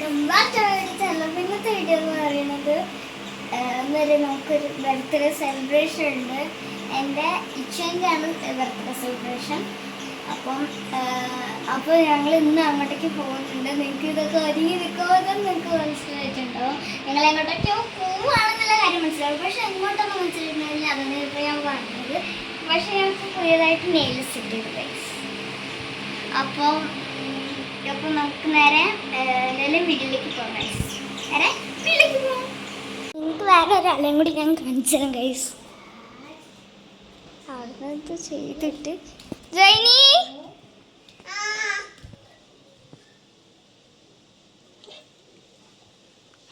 Welcome back to our channel ഇന്നത്തെ video എന്ന് പറയുന്നത് ഇന്നൊരു നമുക്കൊരു ബർത്ത്ഡേ സെലിബ്രേഷൻ ഉണ്ട്. എന്റെ ഇച്ചന്റെ ആണ് ബർത്ത്ഡേ സെലിബ്രേഷൻ അപ്പം അപ്പോൾ ഞങ്ങൾ ഇന്ന് അങ്ങോട്ടേക്ക് പോകുന്നുണ്ട്. നിങ്ങൾക്ക് ഇതൊക്കെ ഒരുങ്ങി നിൽക്കുമ്പോൾ നിങ്ങൾക്ക് മനസ്സിലായിട്ടുണ്ടോ? ഞങ്ങൾ എങ്ങോട്ടൊക്കെയോ പോവുകയാണെന്നുള്ള കാര്യം മനസ്സിലാവും. പക്ഷെ എങ്ങോട്ടൊന്നും മനസ്സിലായിട്ടുണ്ടെങ്കിൽ അതാണ് ഇപ്പോൾ ഞാൻ പറഞ്ഞത്. പക്ഷെ ഞങ്ങൾക്ക് പുതിയതായിട്ട് നെയിൽസ് കിട്ടിയത് പ്ലേസ് അപ്പം ഉം, അപ്പം നമുക്ക് നേരെ എന്തെങ്കിലും വീട്ടിലേക്ക് പോകാം ഗൈസ് നേരെ വീട്ടിലേക്ക് പോകാം. വേറെ ഒരാളെയും കൂടി ഞാൻ കാണിച്ചു തരാം ഗൈസ് അവിടുന്ന് ചെയ്തിട്ട്. ജൈനി?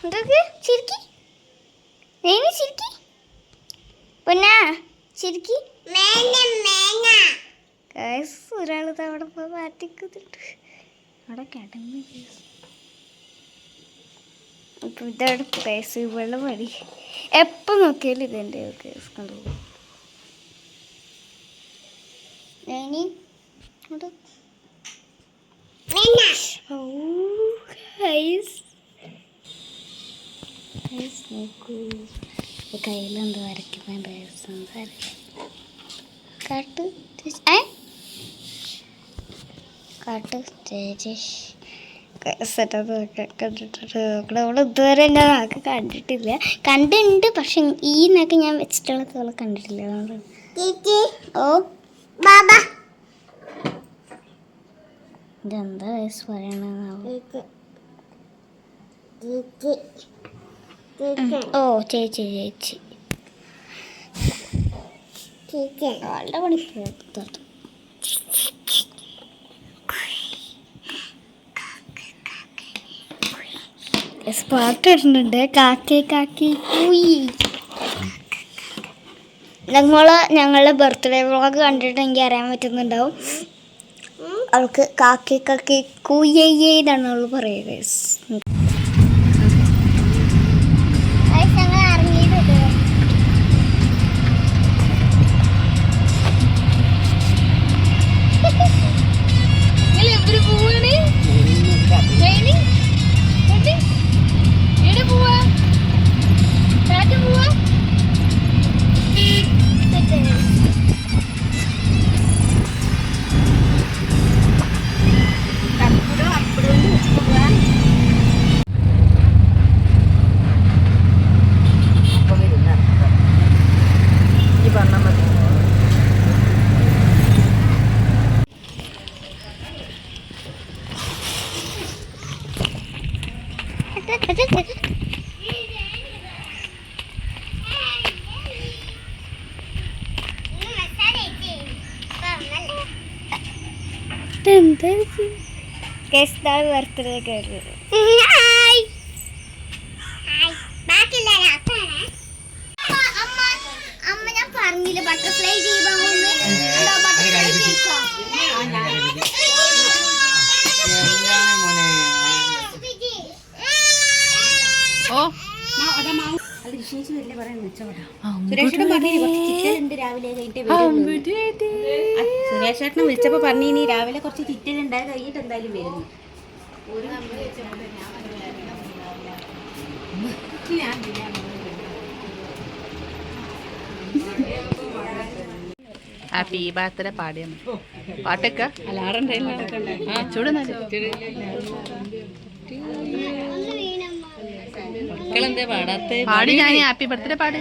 എന്തൊക്കെ? ചിരിക്കി? ജൈനി ചിരിക്കി? പൊന്നാ ചിരിക്കി? ഗൈസ് ഒരാൾ അവിടെ പോയി മാറ്റിക്കുന്നുണ്ട്. അവിടെ കിടന്ന് ഗൈസ് ഇതവിടെ പേസ് ഇവളുടെ പണി. എപ്പോൾ നോക്കിയാലും ഇതെന്റെ കേസ് കൊണ്ടുപോകും ഇനി നോക്കൂ. കയ്യിലെന്ത് വരയ്ക്കുന്നുണ്ട് സംസാരിക്കും. കാട്ട് ഏ? ചേച്ചി സെറ്റപ്പ് കണ്ടിട്ടുണ്ട്. നമ്മൾ ഇതുവരെ എന്റെ നാക്ക് കണ്ടിട്ടില്ല. കണ്ടിട്ടുണ്ട് പക്ഷെ ഈ നാക്ക് ഞാൻ വെച്ചിട്ടുള്ള തോളെ കണ്ടിട്ടില്ല. നമ്മൾ ഓ. ബാബ. ഇതെന്താ വയസ്സ് പറയണ ഓ ചേച്ചി ചേച്ചി. ആളുടെ പണി പോകുന്നത് പാട്ട് ഇടുന്നുണ്ട്. കാക്കി കാക്കി കൂയി നിങ്ങൾ ഞങ്ങളുടെ ബർത്ത്ഡേ വ്ളോഗ് കണ്ടിട്ട് എനിക്ക് അറിയാൻ പറ്റുന്നുണ്ടാവും. അവൾക്ക് കാക്കി കാക്കി കൂയ്യേ എന്നാണ് അവൾ പറയുക ബർത്ത്ഡേ കയറുന്നത് അമ്മ ഞാൻ പറഞ്ഞില്ല ബട്ടർഫ്ലൈ ഓ. സുരേഷേട്ടനെ വിളിച്ചപ്പോ പറഞ്ഞു ഇനി രാവിലെ കുറച്ച് ചിറ്റലുണ്ടായി കഴിഞ്ഞിട്ട് എന്തായാലും വരുന്നു. ഹാപ്പി ബർത്ത്ഡേ പാടിയ പാട്ടൊക്കെ? ആ ചൂടുന്നല്ലേ മക്കളെന്താ പാടാത്ത? പാടി ഞാൻ ഹാപ്പി ബർത്ത്ഡേ പാട്.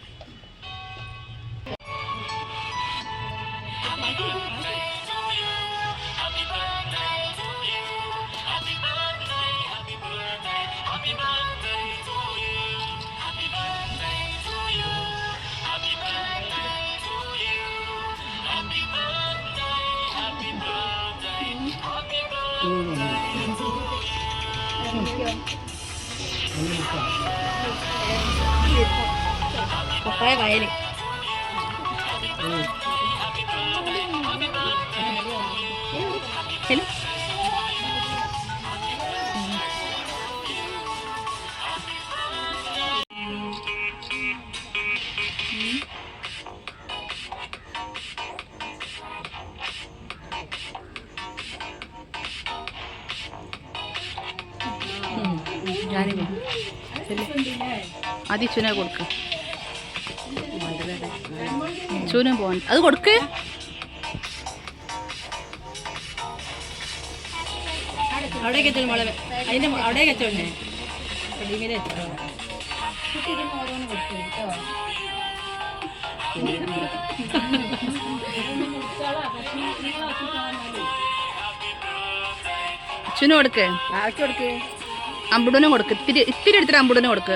പഴയ വയൽ ശരി. അതിച്ചുന കൊടുക്കുക ചൂനും പോവാൻ. അത് കൊടുക്ക്. അച്ഛനും മോളെ. കൊടുക്ക്. ആക്കി കൊടുക്ക്? അമ്പുടനും കൊടുക്ക്. ഇത്തിരി ഇത്തിരി എടുത്തിട്ട് അമ്പുടനും കൊടുക്ക്.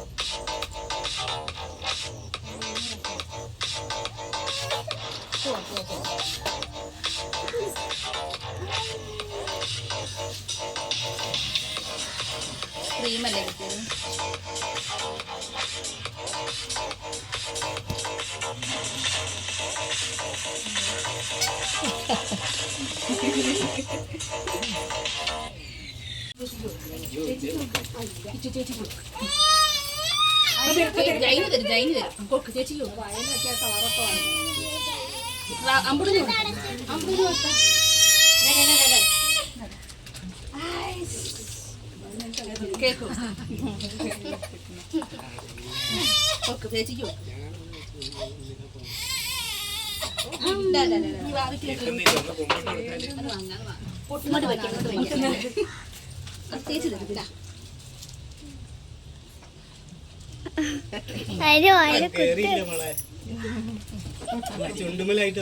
ക്രീമല്ലേ കിട്ടിയത്? ജൈന് തരും ജൈന് തരും. ചേച്ചിക്ക് അമ്പുടിന് കൊടുത്താ കേക്കും ഓക്കെ ചേച്ചിക്ക് കൊടുക്ക്. ഇതാ, ഇതാ, ഇതാ, ഇതാ. ഈ വാ, വീട്ടിലേക്ക് ഇങ്ങോട്ട് വയ്ക്കാം, ഇങ്ങോട്ട് വയ്ക്കാം. അത് ചേച്ചി തരും, ഇതാ. അതിന് മോളെ ചുണ്ടുമലായിട്ടേ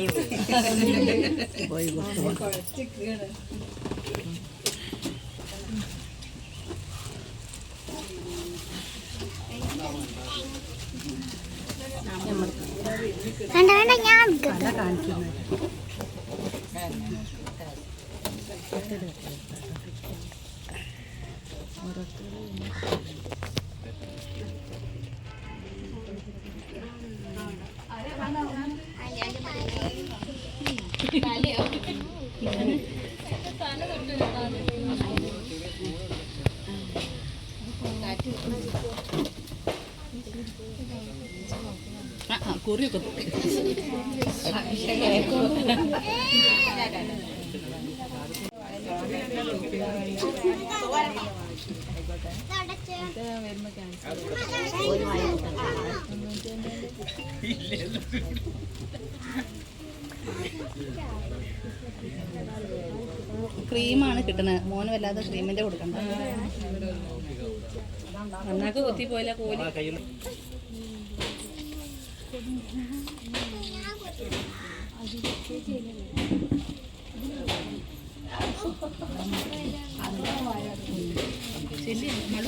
വേണ്ട വേണ്ട ഞാൻ എടുക്കാം. ക്രീമാണ് കിട്ടുന്നത്. മോന് വല്ലാതെ ക്രീമിന്റെ കൊടുക്കണ്ട. നന്നാക്ക് കുത്തി പോയില്ല കോലി? കയ്യിൽ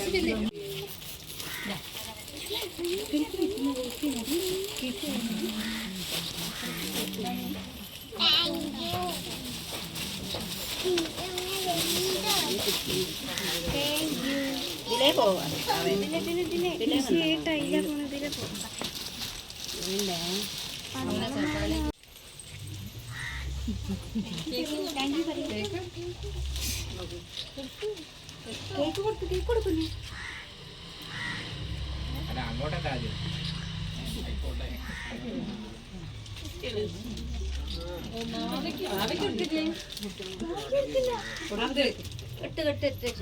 ഇതിലേ പോവാ. അല്ല അങ്ങോട്ടല്ല ആദ്യം കെട്ട്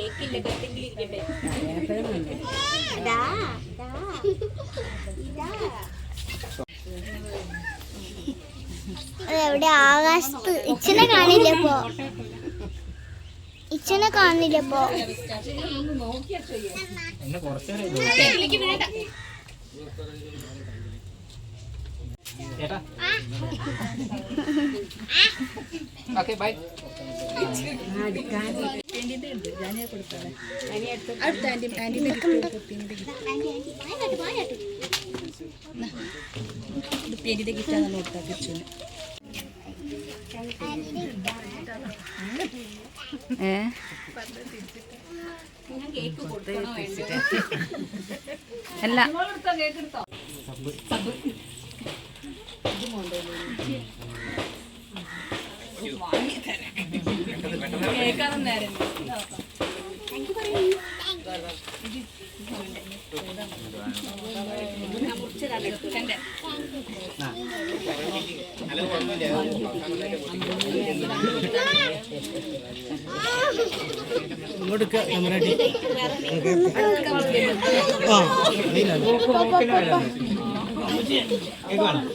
കെട്ട് രാവിലെ ഇച്ചനെ കാണില്ലപ്പോ കൊടുക്കാം. വയറ്റിൽ പോണോ നോക്കിട്ടാ ഇത് അനക്ക് കത്തിയ തന്നത് എവിടെ ആകാശത്ത് ഇച്ചനെ കാണില്ല ഇപ്പോ ഇച്ചനെ കാണില്ല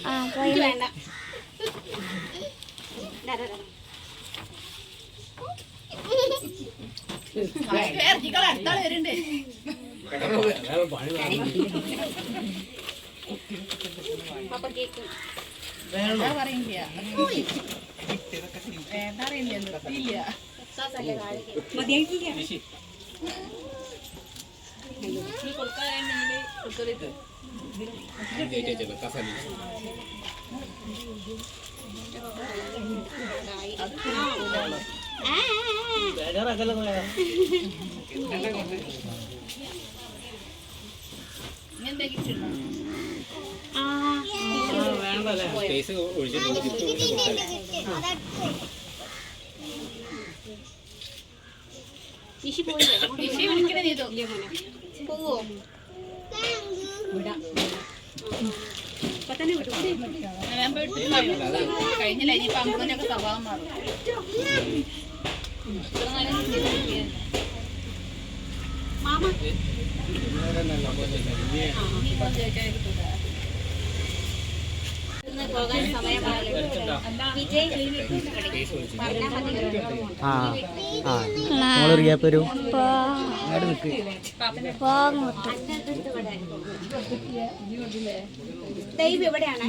ആ എന്നെ കുറച്ചേരം ചേട്ടാ ഓക്കെ ബൈ ഏ അല്ല ആ പോയി സ്പേസ് ഒഴിച്ചിട്ടുണ്ട് gift കൊടുത്തിട്ട് കഴിഞ്ഞില്ല ഇനിയിപ്പോ അമ്പതിനൊക്കെ സ്വഭാവം മാറും ആ നമ്മളൊരു ഗ്യാപ്പ് വരും അങ്ങോട്ട് നിൽക്ക് ദൈവം എവിടെയാണ്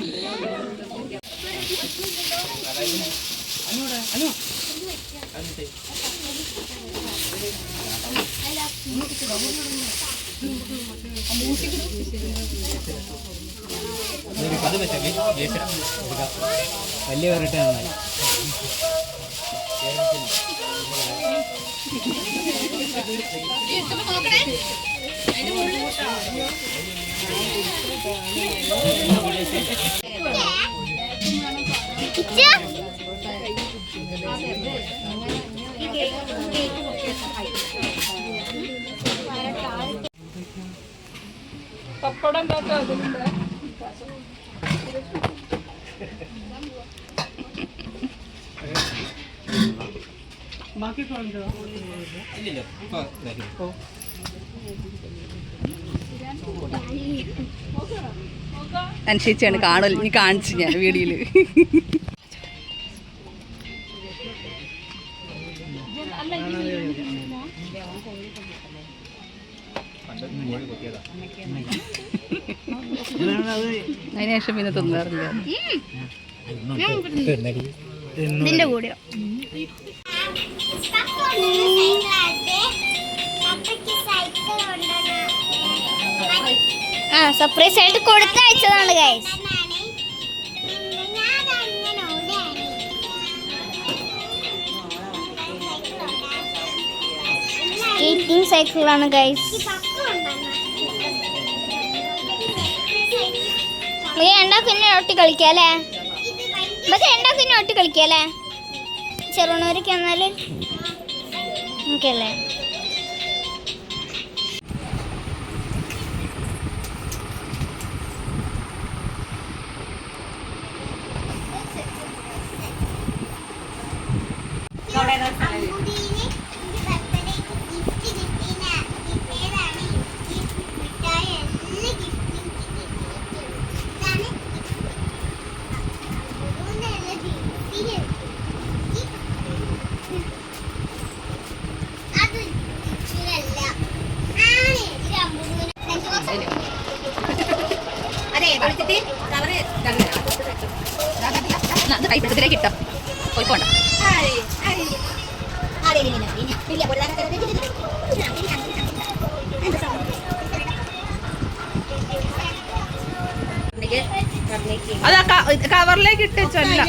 അത് വെച്ചേ ജയിച്ചിടാം വലിയ നന്നായി ഇല്ലല്ലോ ഇപ്പൊ ഇതാക്കി. അനുസരിച്ചാണ് കാണൽ ഇനി കാണിച്ചു ഞാൻ വീഡിയോയിൽ അതിനുശേഷം പിന്നെ തിന്നാറില്ല. ആ സർപ്രൈസ് ആയിട്ട് കൊടുത്തയച്ചതാണ് ഗൈസ് സൈക്കിളാണ് ഗൈസ് രണ്ടാ പിന്നെ ഒട്ടി കളിക്കാല്ലേ പക്ഷെ രണ്ടാ പിന്നെ ഒട്ടി കളിക്കാല്ലേ ചെറുണൂരൊക്കെ വന്നാൽ? ഓക്കെ അല്ലേ അമ്പുദീന് എനിക്ക് ബർത്ത്ഡേ ഗിഫ്റ്റ് കിട്ടീന കിട്ടിയതാണ് ഈ മിഠായി എല്ലാ ഗിഫ്റ്റും ഇതാണ് അമ്പുദൂന്നുള്ള ഗിഫ്റ്റിന് അത് ഇച്ചിരല്ല ആണ് ഇത് അമ്പുദൂന് അതെ വിളിച്ചിട്ട് കവറ് ഇത് കൈപ്പിടുത്തത്തിലേക്ക് ഇട്ടോ പോയിക്കോണ്ട അത് ആ ക- കവറിലേക്ക് ഇട്ട് ചൊല്ല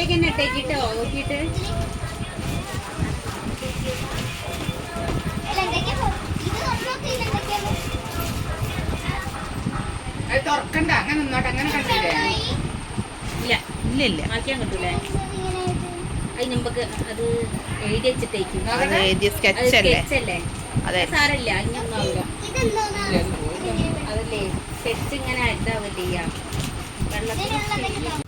തുറക്കണ്ട അങ്ങനെ നിന്നോട്ടെ അങ്ങനെ കണ്ടില്ലേ? ഇല്ല ഇല്ല ഇല്ല. കിട്ടൂലേ അത് എഴുതി വെച്ചിട്ടേക്കും. അത്. എഴുതിയ സ്കെച്ച് അല്ലേ? അതെ. സാരല്ല അതല്ലേ സ്കെച്ച് ഇങ്ങനെ ഇതാവില്ല വെള്ളത്തിൽ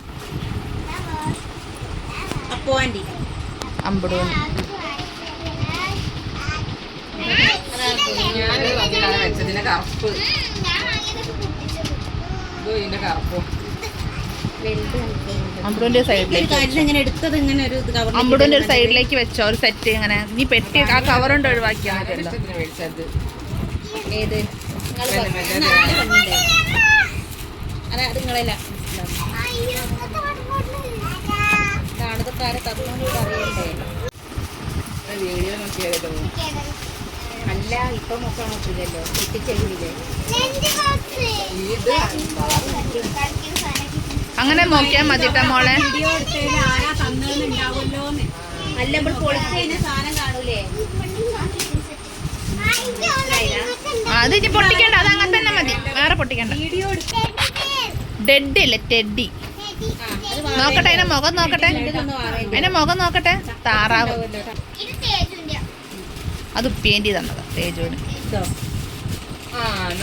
വെച്ചതിന്റെ കറുപ്പ് ഇതിന്റെ കറുപ്പും. അമ്പടൂന്റെ ഒരു സൈഡിലേക്ക് ഒരു. സൈഡിലേക്ക് വെച്ചോ ഒരു സെറ്റ് ഇങ്ങനെ. നീ പെട്ടി ആ കവർ കൊണ്ട് ഒഴിവാക്കിയാൽ മതിയല്ലോ ഇഷ്ടത്തിന് അത് ഏത് നിങ്ങൾ വെള്ള പറഞ്ഞ വെള്ള നാല് പെണ്ണിന്റെ. അല്ല അത് നിങ്ങളല്ല അയ്യോ ഇതൊക്കെ വടങ്ങോട്ട് കാണുന്നക്കാരെ കൂടെ അറിയണ്ടേ? വീഡിയോ നോക്കിയാലോ? അല്ല ഇപ്പൊ നോക്കാൻ നോക്കില്ലല്ലോ സാധനം അങ്ങനെ നോക്കിയാൽ മതി മോളെ. വീഡിയോ എടുത്തതിൽ ആരാ തന്നതെന്നുണ്ടാവുമല്ലോ അല്ല നമ്മൾ പൊളിച്ച് സാധനം കാണൂലേ? ആ, അത് ഇനി പൊട്ടിക്കണ്ട. അത് അങ്ങനെ തന്നെ മതി. വേറെ പൊട്ടിക്കണ്ട. വീഡിയോ ഡെഡ് ഇല്ലേ ടെഡി നോക്കട്ടെ അതിന്റെ മുഖം നോക്കട്ടെ. അതിന്റെ മുഖം നോക്കട്ടെ. താറാവ്. അത് പേന്റി തന്നതാ തേജുവിന്.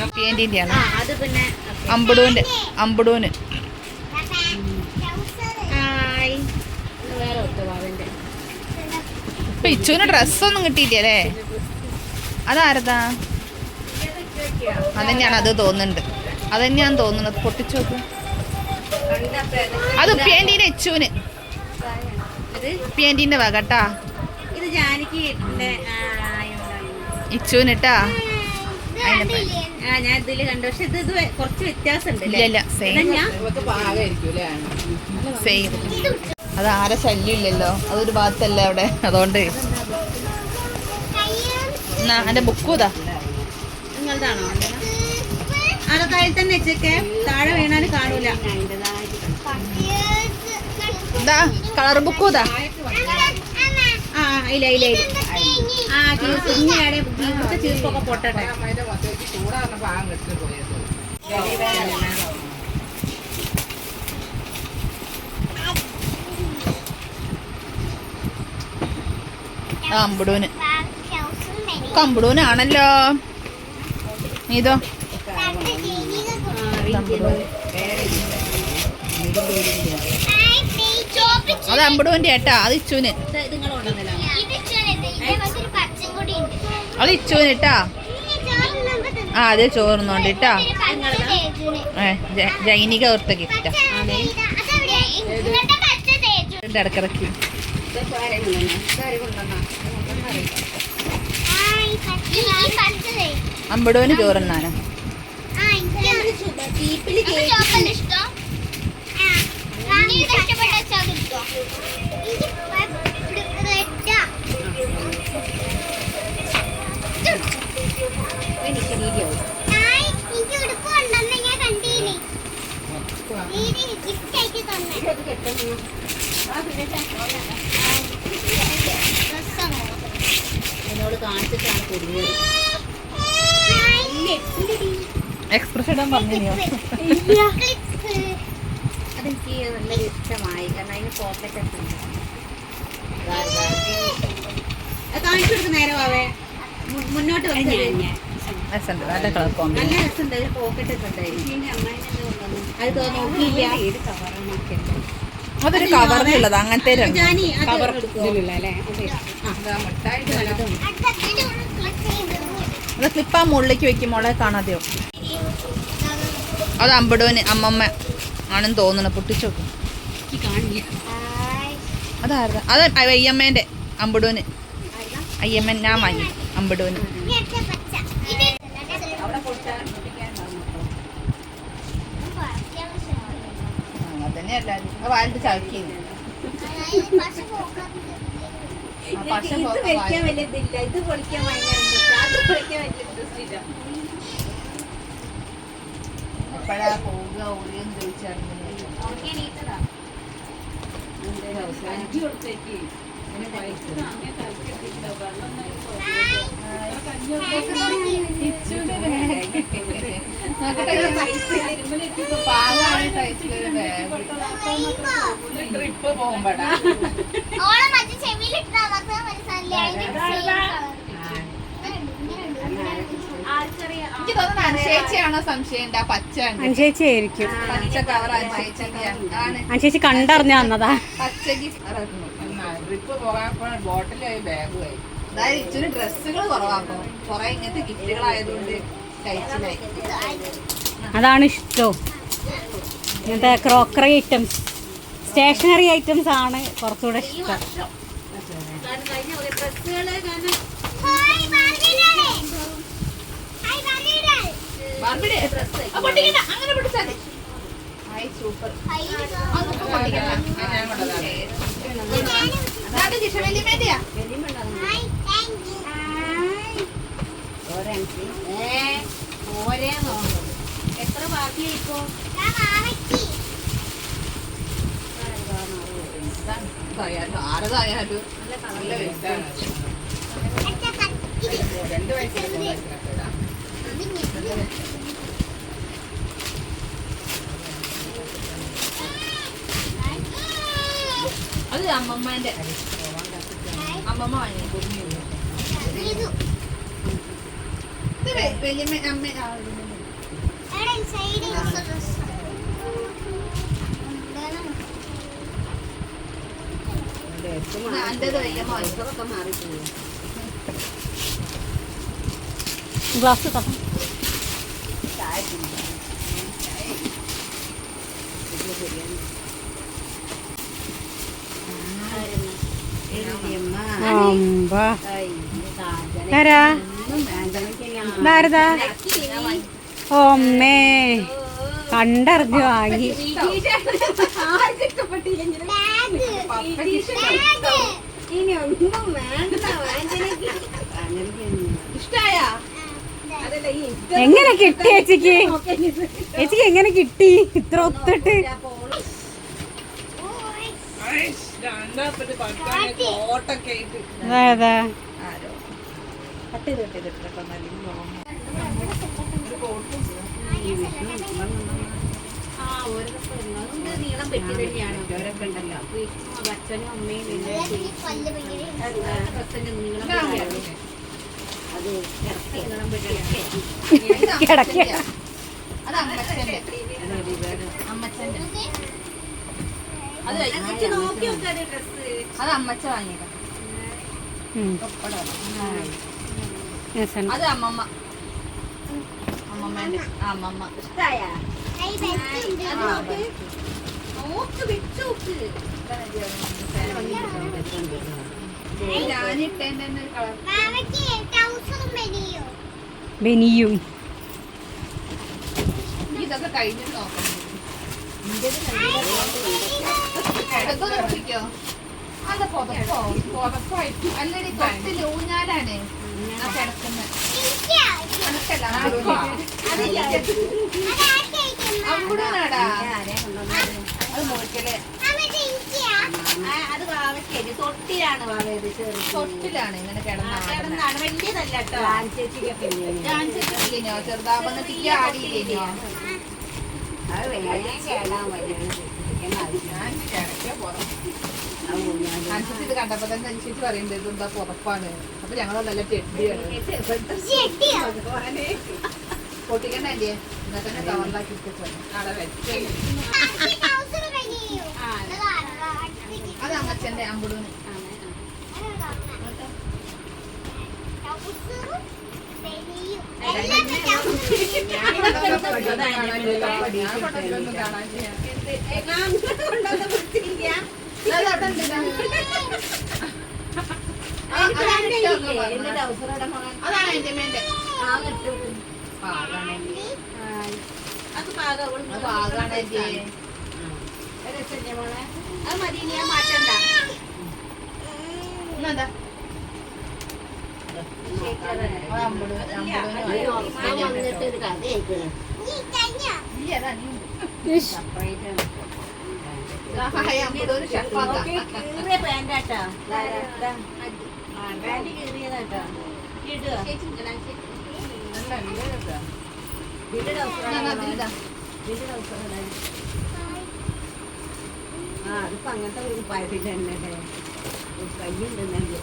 ഉപ്പിയേന്റിന്റെ ആണ് അമ്പടൂന്റെ അമ്പടൂന്. ഇപ്പൊ ഇച്ചുവിന് ഡ്രസ്സൊന്നും കിട്ടിയില്ലേ അതാരതാ? അതന്നെയാണ് അത് തോന്നുന്നുണ്ട്. അതന്നെയാന്ന് തോന്നുന്നത്. പൊട്ടിച്ചു നോക്ക്. അത് ഉപ്പിയേന്റിന്റെ എച്ചുവിന് ഇത്? ഉപ്പിയേന്റിന്റെ വക കേട്ടാ ഇത് ജാനകി ഇച്ചുവിന് കേട്ടാ ആ ഞാൻ ഇതിൽ കണ്ടു. പക്ഷെ ഇത് കുറച്ച് വ്യത്യാസമുണ്ട് അത് ആരെ ശല്യം ഇല്ലല്ലോ. അതൊരു ഭാഗത്തല്ലേ അവിടെ. അതുകൊണ്ട്. എന്നാ എന്റെ ബുക്കും ഇതാ. നിങ്ങളതാണോ അവിടെ താഴെ തന്നെ വെച്ചേക്കെ? താഴെ വീണാലും കാണൂല. ഇതാ കളർ ബുക്കും ആ ഇല്ല ഇല്ല ഇല്ല. ആ ചീസ് ഇങ്ങനെയാണ് ഇവിടുത്തെ ചീർപ്പൊക്കെ പൊട്ടട്ടെ. അമ്പടൂന്. കമ്പടൂനാണല്ലോ അത് അമ്പടൂന്റെ ഏട്ടാ അത് ഇച്ചുവിന്. അത് ഇച്ചുവിന് ഇട്ടാ ആ അത് ചോറുന്നോണ്ട് ഇട്ടാ. ജൈനിക ഓർത്ത ഗിഫ്റ്റാ ഇതിന്റെ ചോറുന്നാണ് എനിക്ക് വീഡിയോ ഗിഫ്റ്റ് ആയിട്ട് തന്നെ ഡ്രസ്സാണോ എന്നോട് കാണിച്ചിട്ടാണ് കുടുങ്ങിയത് എക്സ്പ്രഷൻ ഇടാൻ പറഞ്ഞോ അതെനിക്ക് നല്ല ഇഷ്ടമായി. കാരണം അതിന് പോക്കറ്റ് ഒക്കെ ഉണ്ട്. കാണിച്ചു കൊടുക്കുന്ന നേരമാവേ മുന്നോട്ട് വന്നു നല്ല കളർ കോമ്പി നല്ല രസമുണ്ട്. അതിന്. പോക്കറ്റ് ഒക്കെ ഉണ്ടായിരുന്നു അത് നോക്കിയില്ല. അതൊരു കവറിലുള്ളത് അങ്ങനത്തെ കവർ അത് ക്ലിപ്പ് ആ. മുകളിലേക്ക് വെക്കുമ്പോളെ മോളെ കാണാതെയോ. അത് അമ്പടോന് അമ്മമ്മ. ആണെന്ന് തോന്നുന്നു പൊട്ടിച്ചു കാണില്ല. അതായിരുന്നു അത് അയ്യമ്മേന്റെ അമ്പടൂന്. അയ്യമ്മൻ ഞാൻ വാങ്ങി അമ്പടൂന്. വാലിട്ട് പശ വായി- വലിയ ഇതില്ല. ഇത് പൊളിക്കാൻ ഭയങ്കര അത് പൊളിക്കാൻ വലിയ ഇൻട്രസ്റ്റ് ഇല്ല. എപ്പോഴാ പോവുക ഓടിയെന്ന് ചോദിച്ചായിരുന്നു ട്രിപ്പ് പോകുമ്പോഴാ ചെവിയിലിട്ടാ മാത്രം എനിക്ക് തോന്നുന്നു അനുശേച്ചിയാണോ സംശയം പച്ച അനുശേച്ചി ആയിരിക്കും പച്ച കവർ അനുശേഷി കണ്ടറിഞ്ഞു വന്നതാ പച്ചക്ക് ട്രിപ്പ് പോകാൻ ബോട്ടിലായി ബാഗുമായി അതായത് ഇച്ചിരി ഡ്രസ്സുകൾ കുറവാക്കും കുറെ ഇങ്ങനത്തെ ഗിഫ്റ്റുകളായതുകൊണ്ട് കഴിച്ചിലായി അതാണ് ഇഷ്ടം. ഇങ്ങനത്തെ ക്രോക്കറി ഐറ്റംസ് സ്റ്റേഷനറി ഐറ്റംസ് ആണ് കുറച്ചുകൂടെ ഇഷ്ടം കാരണം കഴിഞ്ഞ ഒരു ഡ്രസ്സുകൾ കാരണം Hi, Barbie-doll. Hi, Barbie-doll. ബാർബിയുടെ ആ, പൊട്ടിക്കണ്ട അങ്ങനെ പൊട്ടിച്ചാൽ മതി ഹായ് സൂപ്പർ Hi, അതൊന്നും പൊട്ടിക്കണ്ട ഞാൻ കൊണ്ടതാണ് അതാണ് ജിഷവല്യമേന്റെയാ Hi, thank you. ഓരേ നോക്കും. എത്ര ബാക്കിയായി ഇപ്പോ? ആരതായാലും നല്ല വലുതാണ്. രണ്ട് വയസ്സിലൊക്കെ അത് അമ്മമ്മേന്റെ അമ്മമ്മ വാങ്ങി ഇത്. ഇത് വല്യമ്മ അമ്മ ആ, വല്യമ്മ. എവിടെ side ൽ ഒരു dress. എന്താണ്? ഇത് അന്റേത് വല്യമ്മ വാങ്ങി ഒക്കെ മാറിപ്പോയി ഗ്ലാസ് തപ്പ അമ്പാ ആരാ ഇതാരതാ ഓമ്മേ കണ്ടറിഞ്ഞു വാങ്ങി ആർക്കും ഇഷ്ടപ്പെട്ടില്ലെങ്കിലും Bag. ബേഗ്. ഇനി ഒന്നും ഇഷ്ടായ അതല്ല ഈ എങ്ങനെ കിട്ടി ചേച്ചിക്ക്? ചേച്ചിക്ക് എങ്ങനെ കിട്ടി? ഇത്ര ഒത്തിട്ട് കോട്ടൊക്കെ ആയിട്ട് അതായതാ ആരോ കട്ട് ചെയ്ത് കട്ട് ചെയ്തിട്ട് കേട്ടോ നല്ല ആ ഓരോക്കെ അതുകൊണ്ട് നീളം പെട്ടി തന്നെയാണ് ഓരോക്കെ ഉണ്ടല്ലോ അച്ഛനും അമ്മയും നീളം അത്. നീളം കിടക്ക. അത് അമ്മച്ചന്റെ അമ്മച്ചന്റെ അത് നോക്കി അമ്മച്ച വാങ്ങിയതാ അത് അമ്മമ്മ. അമ്മമ്മേന്റെ അമ്മമ്മ. ഇഷ്ടായ. നോക്ക്. വിട്ടു നോക്ക് ബനിയോ. ഇതൊക്കെ കഴിഞ്ഞിട്ട് നോക്കണം അല്ല പുതപ്പോ പുതപ്പായിട്ട് അല്ലടി തൊട്ടിൽ ഊഞ്ഞാലാണ് ആ കിടക്കുന്നത്? അവിടുന്നാടാ അത് ഇരിക്കാ. അത് വാവയ്ക്കൽ തൊട്ടിലാണ് വാവയത് തൊട്ടിലാണ് ഇങ്ങനെ കിടന്ന കിടന്നാണ് വലിയതല്ല കേട്ടോ ഞാൻ ചെറുതില്ലേനോ ചെറുതാവുന്ന തീ ആടിയില്ലേനോ ഞാൻ കിടക്കിയ പുറം അനുസരിച്ച് ഇത് കണ്ടപ്പോ തന്നെ അനുസരിച്ച് പറയുന്നത് ഇതെന്താ പുറപ്പാണ്. അപ്പൊ ഞങ്ങൾ നല്ല ടെഡിയാണ് ചെട്ടിയോ? പൊട്ടിക്കണ്ട എന്റെ എന്നാ തന്നെ കവറിലാക്കി ഇട്ടിട്ട് അമ്മച്ചന്റെ വെച്ച് ഈ trouser ബനിയോ. അതാരാ? എന്റെ അമ്പുടൂന് അതാണ് എന്റെ മേന്റെ അത് പാകം പാകാണ് എന്റെ അത് മതി ഞാൻ മാറ്റണ്ട ഇന്നെന്താ ഒരു കഥ കേൾക്കണം ആ അതിപ്പോ അങ്ങനത്തെ ഒരു പായത്തിന്റെ തന്നെ കയ്യുണ്ടെന്നെങ്കിൽ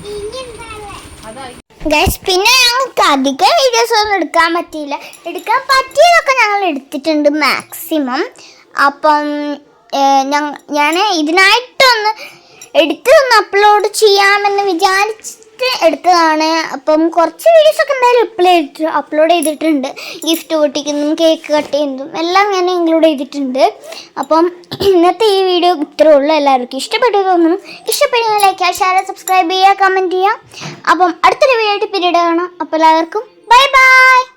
അതായി ഗൈസ് പിന്നെ ഞങ്ങൾക്ക് അധികം വീഡിയോസ് ഒന്നും എടുക്കാൻ പറ്റിയില്ല. എടുക്കാൻ പറ്റിയതൊക്കെ ഞങ്ങൾ എടുത്തിട്ടുണ്ട് മാക്സിമം അപ്പം ഞാൻ ഇതിനായിട്ടൊന്ന് എടുത്തൊന്ന് അപ്ലോഡ് ചെയ്യാമെന്ന് വിചാരിച്ചിട്ട് എടുത്തതാണ്. അപ്പം കുറച്ച് വീഡിയോസ് ഒക്കെ എന്തായാലും അപ്ലോഡ് അപ്ലോഡ് ചെയ്തിട്ടുണ്ട്. ഗിഫ്റ്റ് പൊട്ടിക്കുന്നതും കേക്ക് കട്ട് ചെയ്യുന്നതും എല്ലാം ഞാൻ ഇൻക്ലൂഡ് ചെയ്തിട്ടുണ്ട്. അപ്പം ഇന്നത്തെ ഈ വീഡിയോ ഇത്രേ ഉള്ളൂ. എല്ലാവർക്കും ഇഷ്ടപ്പെട്ടു തോന്നുന്നു. ഇഷ്ടപ്പെടുന്ന ലൈക്ക് ഷെയർ സബ്സ്ക്രൈബ് ചെയ്യുക കമന്റ് ചെയ്യുക അപ്പം അടുത്തൊരു വീഡിയോ ആയിട്ട് പിന്നീട് കാണാം. അപ്പോൾ എല്ലാവർക്കും ബൈ ബൈ